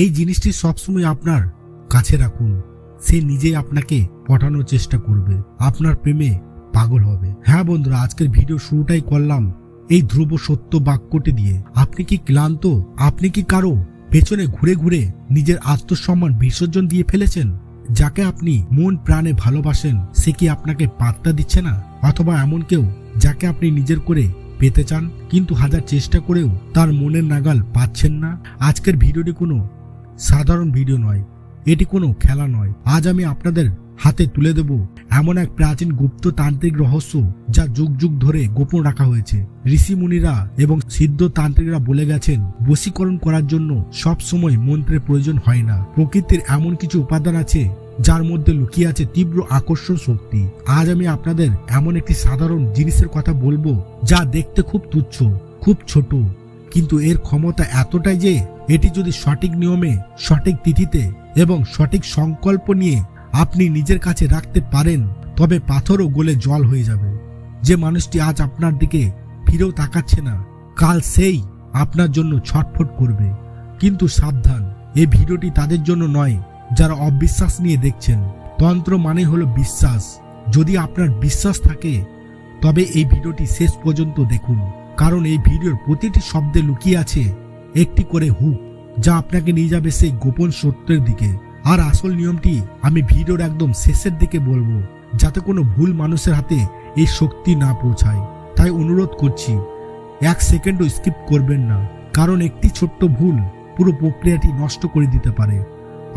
এই জিনিসটি সবসময় আপনার কাছে রাখুন। সে নিজেই আপনাকে পটানোর চেষ্টা করবে। আপনার প্রেমে পাগল হবে। হ্যাঁ বন্ধুরা, আজকের ভিডিও শুরুটাই করলাম এই ধ্রুব সত্য বাক্যটি দিয়ে। আপনি কি ক্লান্ত? আপনি কি কারও পেছনে ঘুরে ঘুরে নিজের আত্মসম্মান বিসর্জন দিয়ে ফেলেছেন? যাকে আপনি মন প্রাণে ভালোবাসেন, সে কি আপনাকে পাত্তা দিচ্ছে না? অথবা এমন কেউ যাকে আপনি নিজের করে পেতে চান, কিন্তু হাজার চেষ্টা করেও তার মনের নাগাল পাচ্ছেন না? আজকের ভিডিওটি কোনো সাধারণ ভিডিও নয়, এটি কোনো খেলা নয়। আজ আমি আপনাদের হাতে তুলে দেব এমন এক প্রাচীন গুপ্ত তান্ত্রিক রহস্য যা যুগ যুগ ধরে গোপন রাখা হয়েছে। ঋষি মুনিরা এবং সিদ্ধ তান্ত্রিকরা বলে গেছেন, বশীকরণ করার জন্য সব সময় মন্ত্রের প্রয়োজন হয় না। প্রকৃতির এমন কিছু উপাদান আছে, যার মধ্যে লুকিয়ে আছে তীব্র আকর্ষণ শক্তি। আজ আমি আপনাদের এমন একটি সাধারণ জিনিসের কথা বলব, যা দেখতে খুব তুচ্ছ, খুব ছোট কিন্তু এর ক্ষমতা এতটাই যে এটি যদি সঠিক নিয়মে, সঠিক তিথিতে এবং সঠিক সংকল্প নিয়ে আপনি নিজের কাছে রাখতে পারেন, তবে পাথরও গলে জল হয়ে যাবে। যে মানুষটি আজ আপনার দিকে ফিরেও তাকাচ্ছে না, কাল সেই আপনার জন্য ছটফট করবে। কিন্তু সাবধান এই ভিডিওটি তাদের জন্য নয়, যারা অবিশ্বাস নিয়ে দেখছেন। তন্ত্র মানে হলো বিশ্বাস। যদি আপনার বিশ্বাস থাকে, তবে এই ভিডিওটি শেষ পর্যন্ত দেখুন। কারণ এই ভিডিওর প্রতিটি শব্দে লুকিয়ে আছে একটি করে হুক যা আপনাকে নিয়ে যাবে সেই গোপন সত্যের দিকে। আর আসল নিয়মটি আমি ভিডিওর একদম শেষের দিকে বলব, যাতে কোনো ভুল মানুষের হাতে এই শক্তি না পৌঁছায়। তাই অনুরোধ করছি, এক সেকেন্ডও স্কিপ করবেন না, কারণ একটি ছোট্ট ভুল পুরো প্রক্রিয়াটি নষ্ট করে দিতে পারে।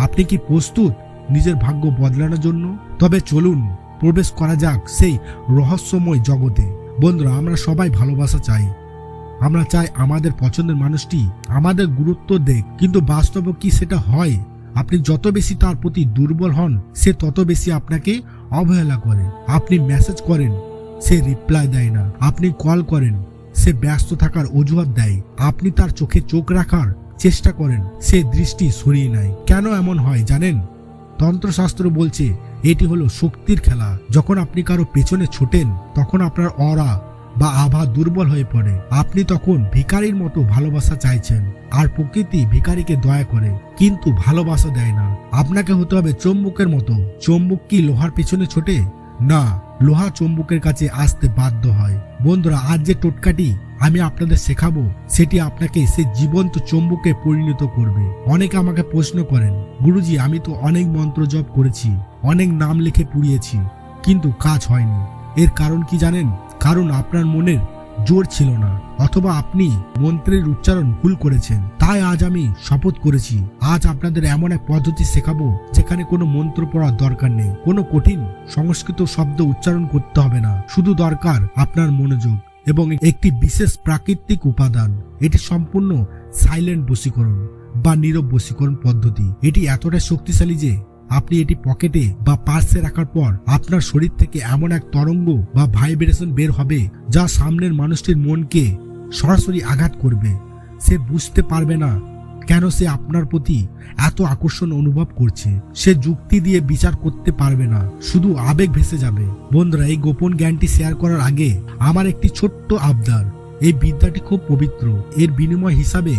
আপনি কি প্রস্তুত নিজের ভাগ্য বদলানোর জন্য? তবে চলুন, প্রবেশ করা যাক সেই রহস্যময় জগতে। বন্ধুরা, আমরা সবাই ভালোবাসা চাই। আমরা চাই আমাদের পছন্দের মানুষটি আমাদের গুরুত্ব দেখ, কিন্তু বাস্তবে কি সেটা হয়? আপনি যত বেশি তার প্রতি দুর্বল হন, সে তত বেশি আপনাকে অবহেলা করে। আপনি মেসেজ করেন, সে রিপ্লাই দেয় না। আপনি কল করেন, সে ব্যস্ত থাকার অজুহাত দেয়। আপনি তার চোখে চোখ রাখার চেষ্টা করেন, সে দৃষ্টি সরিয়ে নেয়। কেন এমন হয় জানেন? তন্ত্রশাস্ত্র বলছে, এটি হলো শক্তির খেলা। যখন আপনি কারও পেছনে ছোটেন, তখন আপনার অরা বা আভা দুর্বল হয়ে পড়ে। আপনি তখন ভিকারির মতো ভালোবাসা চাইছেন, আর প্রকৃতি ভিকারিকে দয়া করে, কিন্তু ভালোবাসা দেয় না। আপনাকে হতে হবে চম্বুকের মতো। চম্বুক কি লোহার পেছনে ছোটে? না, লোহা চম্বুকের কাছে আসতে বাধ্য হয়। বন্ধুরা, আজ যে টোটকাটি আমি আপনাদের শেখাবো, সেটি আপনাকে সে জীবন্ত চম্বুকে পরিণত করবে। অনেকে আমাকে প্রশ্ন করেন, গুরুজি, আমি তো অনেক মন্ত্র জপ করেছি, অনেক নাম লিখে পুড়িয়েছি কিন্তু কাজ হয়নি। এর কারণ কি জানেন? কারণ আপনার মনের জোর ছিল না, অথবা আপনি মন্ত্রের উচ্চারণ ভুল করেছেন। তাই আজ আমি শপথ করেছি, আজ আপনাদের এমন এক পদ্ধতি শেখাবো, যেখানে কোনো মন্ত্র পড়ার দরকার নেই। কোনো কঠিন সংস্কৃত শব্দ উচ্চারণ করতে হবে না। শুধু দরকার আপনার মনোযোগ। এবং একটি বিশেষ প্রাকৃতিক উপাদান। এটি সম্পূর্ণ সাইলেন্ট বশীকরণ বা নীরব বশীকরণ পদ্ধতি। এটি এতটাই শক্তিশালী যে আপনি এটি পকেটে বা পার্সে রাখার পর আপনার শরীর থেকে এমন এক তরঙ্গ বা ভাইব্রেশন বের হবে যা সামনের মানুষটির মনকে সরাসরি আঘাত করবে। সে বুঝতে পারবে না কেন সে আপনার প্রতি এত আকর্ষণ অনুভব করছে? সে যুক্তি দিয়ে বিচার করতে পারবে না, শুধু আবেগ ভেসে যাবে। বন্ধুরা, এই গোপন জ্ঞানটি শেয়ার করার আগে আমার একটি ছোট্ট আবদার। এই বিদ্যাটি খুব পবিত্র। এর বিনিময় হিসাবে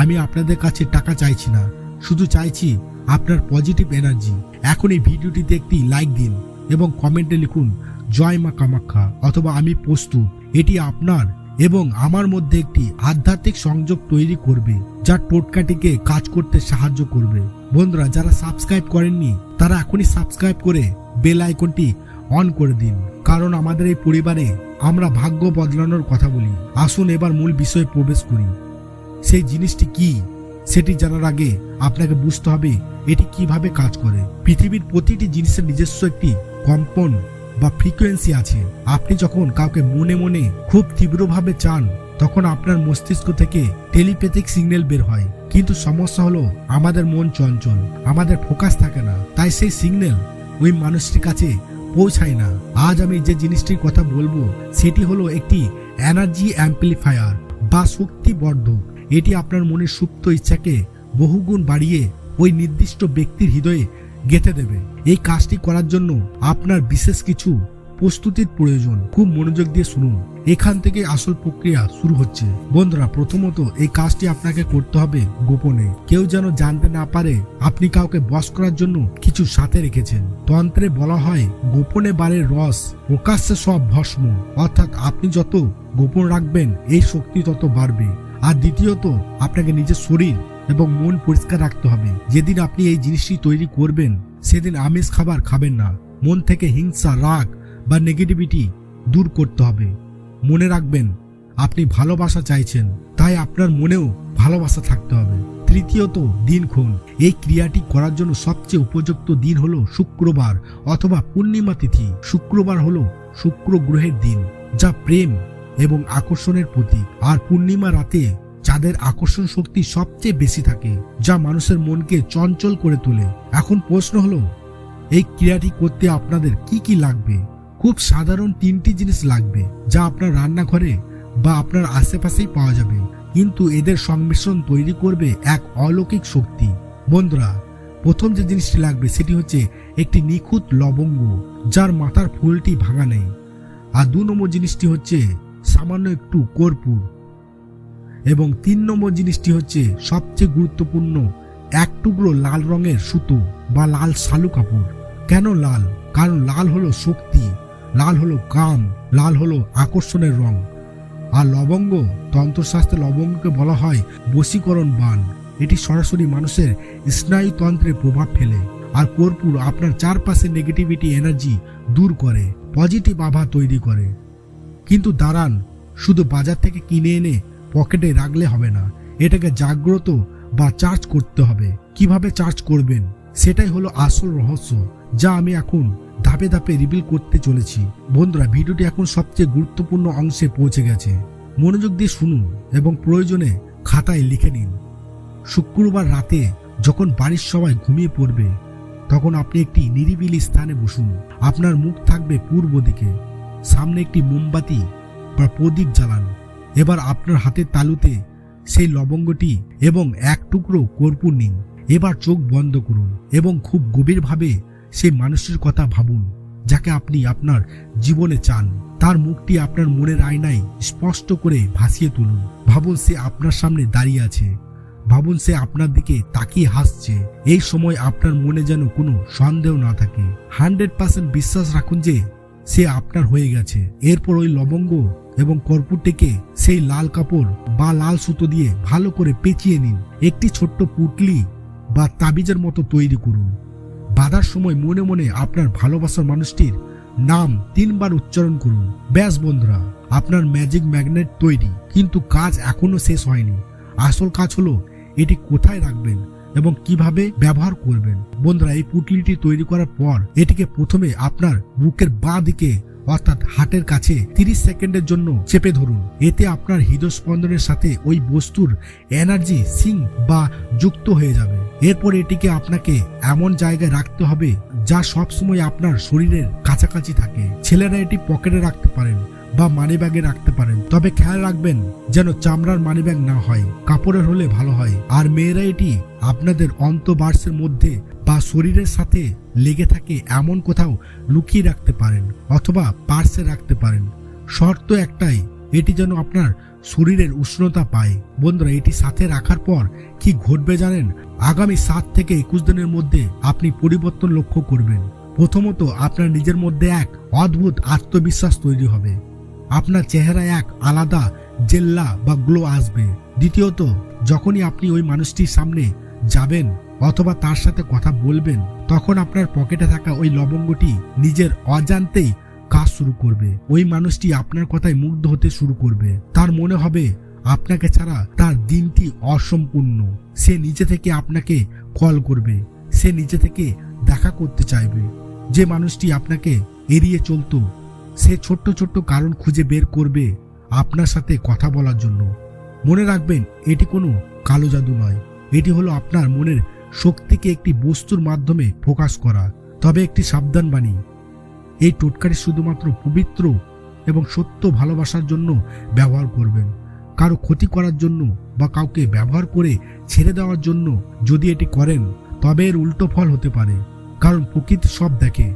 আমি আপনাদের কাছে টাকা চাইছি না, শুধু চাইছি আপনার পজিটিভ এনার্জি। এখন এই ভিডিওটিতে একটি লাইক দিন এবং কমেন্টে লিখুন, জয় মা কামাখ্যা অথবা আমি প্রস্তুত। এটি আপনার এবং আমার মধ্যে একটি আধ্যাত্মিক সংযোগ তৈরি করবে, যা টোটকাটিকে কাজ করতে সাহায্য করবে। বন্ধুরা, যারা সাবস্ক্রাইব করেননি, তারা এখনই সাবস্ক্রাইব করে বেল আইকনটি অন করে দিন। কারণ আমাদের এই পরিবারে আমরা ভাগ্য বদলানোর কথা বলি। আসুন এবার মূল বিষয়ে প্রবেশ করি। সেই জিনিসটি কি? সেটি জানার আগে আপনাকে বুঝতে হবে এটি কীভাবে কাজ করে। পৃথিবীর প্রতিটি জিনিসের নিজস্ব একটি কম্পন বা ফ্রিকোয়েন্সি আছে, আপনি যখন কাউকে মনে মনে খুব তীব্রভাবে চান, তখন আপনার মস্তিষ্ক থেকে টেলিপ্যাথিক সিগন্যাল বের হয়। কিন্তু সমস্যা হলো, আমাদের মন চঞ্চল, আমাদের ফোকাস থাকে না, তাই সেই সিগন্যাল ওই মানুষটির কাছে পৌঁছায় না। আজ আমি যে জিনিসটির কথা বলব, সেটি হলো একটি এনার্জি অ্যাম্পলিফায়ার বা শক্তি বর্ধক এটি আপনার মনের সুপ্ত ইচ্ছাকে বহুগুণ বাড়িয়ে ওই নির্দিষ্ট ব্যক্তির হৃদয়ে গেঁথে দেবে। এই কাজটি করার জন্য আপনার বিশেষ কিছু প্রস্তুতির প্রয়োজন। খুব মনোযোগ দিয়ে শুনুন। এখান থেকে আসল প্রক্রিয়া শুরু হচ্ছে। বন্ধুরা, প্রথমত এই কাজটি আপনাকে করতে হবে গোপনে। কেউ যেন জানতে না পারে, আপনি কাউকে বস করার জন্য কিছু সাথে রেখেছেন। তন্ত্রে বলা হয়, গোপনে বারের রস প্রকাশ্যে সব ভস্ম। অর্থাৎ আপনি যত গোপন রাখবেন, এই শক্তি তত বাড়বে। আর দ্বিতীয়ত, আপনাকে নিজের শরীর এবং মন পরিষ্কার রাখতে হবে। যেদিন আপনি এই জিনিসটি তৈরি করবেন, সেদিন আমিষ খাবার খাবেন না। মন থেকে হিংসা, রাগ বা নেগেটিভিটি দূর করতে হবে। মনে রাখবেন, আপনি ভালোবাসা চাইছেন, তাই আপনার মনেও ভালোবাসা থাকতে হবে। তৃতীয়ত দিনক্ষণ এই ক্রিয়াটি করার জন্য সবচেয়ে উপযুক্ত দিন হলো শুক্রবার অথবা পূর্ণিমা তিথি। শুক্রবার হলো শুক্র গ্রহের দিন, যা প্রেম এবং আকর্ষণের প্রতীক। আর পূর্ণিমা রাতে যাদের আকর্ষণ শক্তি সবচেয়ে বেশি থাকে, যা মানুষের মনকে চঞ্চল করে তোলে। এখন প্রশ্ন হলো, এই ক্রিয়াটি করতে আপনাদের কি কি লাগবে? খুব সাধারণ তিনটি জিনিস লাগবে, যা আপনার রান্নাঘরে বা আপনার আশেপাশেই পাওয়া যাবে। কিন্তু এদের সংমিশ্রণ তৈরি করবে এক অলৌকিক শক্তি। বন্ধুরা, প্রথম যে জিনিসটি লাগবে সেটি হচ্ছে একটি নিখুঁত লবঙ্গ, যার মাথার ফুলটি ভাঙা নেই। আর দু নম্বর জিনিসটি হচ্ছে সামান্য একটু কর্পূর। এবং তিন নম্বর জিনিসটি হচ্ছে সবচেয়ে গুরুত্বপূর্ণ, এক টুকরো লাল রঙের সুতো বা লাল শালু কাপড়। কেন লাল? কারণ লাল হলো শক্তি, লাল হলো কাম লাল হলো আকর্ষণের রং। আর লবঙ্গ, তন্ত্রশাস্ত্রে লবঙ্গকে বলা হয় বশীকরণ বান এটি সরাসরি মানুষের স্নায়ুতন্ত্রে প্রভাব ফেলে। আর কর্পূর আপনার চারপাশে নেগেটিভিটি এনার্জি দূর করে পজিটিভ আভা তৈরি করে। কিন্তু দাঁড়ান, শুধু বাজার থেকে কিনে এনে পকেটে রাখলে হবে না। এটাকে জাগ্রত বা চার্জ করতে হবে। কীভাবে চার্জ করবেন? সেটাই হলো আসল রহস্য, যা আমি এখন ধাপে ধাপে রিভিল করতে চলেছি। বন্ধুরা, ভিডিওটি এখন সবচেয়ে গুরুত্বপূর্ণ অংশে পৌঁছে গেছে। মনোযোগ দিয়ে শুনুন এবং প্রয়োজনে খাতায় লিখে নিন। শুক্রবার রাতে যখন বাড়ির সবাই ঘুমিয়ে পড়বে, তখন আপনি একটি নিরিবিলি স্থানে বসুন। আপনার মুখ থাকবে পূর্ব দিকে। সামনে একটি মোমবাতি বা প্রদীপ জ্বালান। এবার আপনার হাতের তালুতে সেই লবঙ্গটি এবং এক টুকরো কর্পূর নিন। এবার চোখ বন্ধ করুন এবং খুব গভীরভাবে সেই মানুষের কথা ভাবুন, যাকে আপনি আপনার জীবনে চান। তার মুখটি আপনার মনের আয়নায় স্পষ্ট করে ভাসিয়ে তুলুন। ভাবুন সে আপনার সামনে দাঁড়িয়ে আছে। ভাবুন সে আপনার দিকে তাকিয়ে হাসছে। এই সময় আপনার মনে যেন কোনো সন্দেহ না থাকে। হান্ড্রেড পার্সেন্ট বিশ্বাস রাখুন যে সে আপনার হয়ে গেছে। এরপর ওই লবঙ্গ এবং কর্পূরটিকে সেই লাল কাপড় বা লাল সুতো দিয়ে ভালো করে পেঁচিয়ে নিন। একটি ছোট্ট পুটলি বা তাবিজের মতো তৈরি করুন। বাঁধার সময় মনে মনে আপনার ভালোবাসার মানুষটির নাম তিনবার উচ্চারণ করুন। ব্যাস বন্ধুরা, আপনার ম্যাজিক ম্যাগনেট তৈরি। কিন্তু কাজ এখনও শেষ হয়নি। আসল কাজ হলো এটি কোথায় রাখবেন এবং কীভাবে ব্যবহার করবেন। বন্ধুরা, এই পুটলিটি তৈরি করার পর এটিকে প্রথমে আপনার বুকের বাঁ দিকে অর্থাৎ হার্টের কাছে 30 সেকেন্ডের জন্য চেপে ধরুন। এতে আপনার হৃদস্পন্দনের সাথে ওই বস্তুর এনার্জি সিং বা যুক্ত হয়ে যাবে। এরপর এটিকে আপনাকে এমন জায়গায় রাখতে হবে যা সবসময় আপনার শরীরের কাছাকাছি থাকে। ছেলেরা এটি পকেটে রাখতে পারেন। বা মানিব্যাগে রাখতে পারেন। তবে খেয়াল রাখবেন যেন চামড়ার মানিব্যাগ না হয়, কাপড়ের হলে ভালো হয়। আর মেয়েরা এটি আপনাদের অন্তবার্সের মধ্যে বা শরীরের সাথে লেগে থাকে এমন কোথাও লুকিয়ে রাখতে পারেন অথবা পার্সে রাখতে পারেন। শর্ত একটাই, এটি যেন আপনার শরীরের উষ্ণতা পায়। বন্ধুরা, এটি সাথে রাখার পর কি ঘটবে জানেন? আগামী সাত থেকে একুশ দিনের মধ্যে আপনি পরিবর্তন লক্ষ্য করবেন। প্রথমত, আপনার নিজের মধ্যে এক অদ্ভুত আত্মবিশ্বাস তৈরি হবে। আপনার চেহারায় এক আলাদা, জেল্লা বা গ্লো আসবে। দ্বিতীয়ত, যখনই আপনি ওই মানুষটির সামনে যাবেন অথবা তার সাথে কথা বলবেন, তখন আপনার পকেটে থাকা ওই লবঙ্গটি নিজের অজান্তেই কাজ শুরু করবে। ওই মানুষটি আপনার কথায় মুগ্ধ হতে শুরু করবে। তার মনে হবে, আপনাকে ছাড়া তার দিনটি অসম্পূর্ণ। সে নিজে থেকে আপনাকে কল করবে। সে নিজে থেকে দেখা করতে চাইবে। যে মানুষটি আপনাকে এড়িয়ে চলতো সে ছোট্ট ছোট্ট কারণ খুঁজে বের করবে আপনার সাথে কথা বলার জন্য। মনে রাখবেন, এটি কোনো কালো জাদু নয়। এটি হলো আপনার মনের শক্তিকে একটি বস্তুর মাধ্যমে ফোকাস করা, তবে একটি সাবধান বাণী এই টোটকাটি শুধুমাত্র পবিত্র এবং সত্য ভালোবাসার জন্য ব্যবহার করবেন। কারও ক্ষতি করার জন্য বা কাউকে ব্যবহার করে ছেড়ে দেওয়ার জন্য যদি এটি করেন, তবে এর উল্টো ফল হতে পারে। কারণ প্রকৃতি সব দেখে।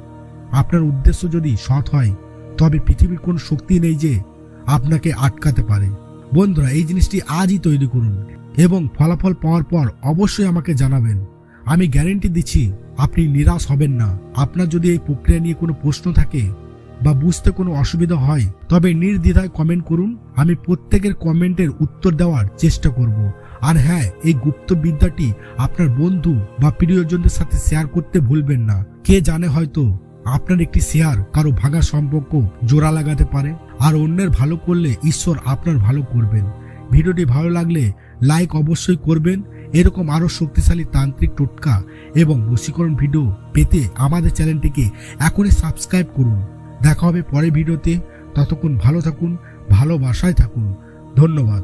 আপনার উদ্দেশ্য যদি সৎ হয় তবে পৃথিবীর কোনো শক্তি নেই যে আপনাকে আটকাতে পারে। বন্ধুরা, এই জিনিসটি আজই তৈরি করুন এবং ফলাফল পাওয়ার পর অবশ্যই আমাকে জানাবেন। আমি গ্যারেন্টি দিচ্ছি, আপনি নিরাশ হবেন না। আপনার যদি এই প্রক্রিয়া নিয়ে কোনো প্রশ্ন থাকে বা বুঝতে কোনো অসুবিধা হয়, তবে নির্দ্বিধায় কমেন্ট করুন। আমি প্রত্যেকের কমেন্টের উত্তর দেওয়ার চেষ্টা করব। আর হ্যাঁ এই গুপ্ত বিদ্যাটি আপনার বন্ধু বা প্রিয়জনদের সাথে শেয়ার করতে ভুলবেন না। কে জানে হয়তো আপনার একটি শেয়ার কারও ভাঙা সম্পর্ক জোড়া লাগাতে পারে, আর অন্যের ভালো করলে ঈশ্বর আপনার ভালো করবেন। ভিডিওটি ভালো লাগলে লাইক অবশ্যই করবেন। এরকম আরও শক্তিশালী তান্ত্রিক টোটকা এবং বশীকরণ ভিডিও পেতে আমাদের চ্যানেলটিকে এখনই সাবস্ক্রাইব করুন। দেখা হবে পরের ভিডিওতে। ততক্ষণ ভালো থাকুন, ভালোবাসায় থাকুন। ধন্যবাদ।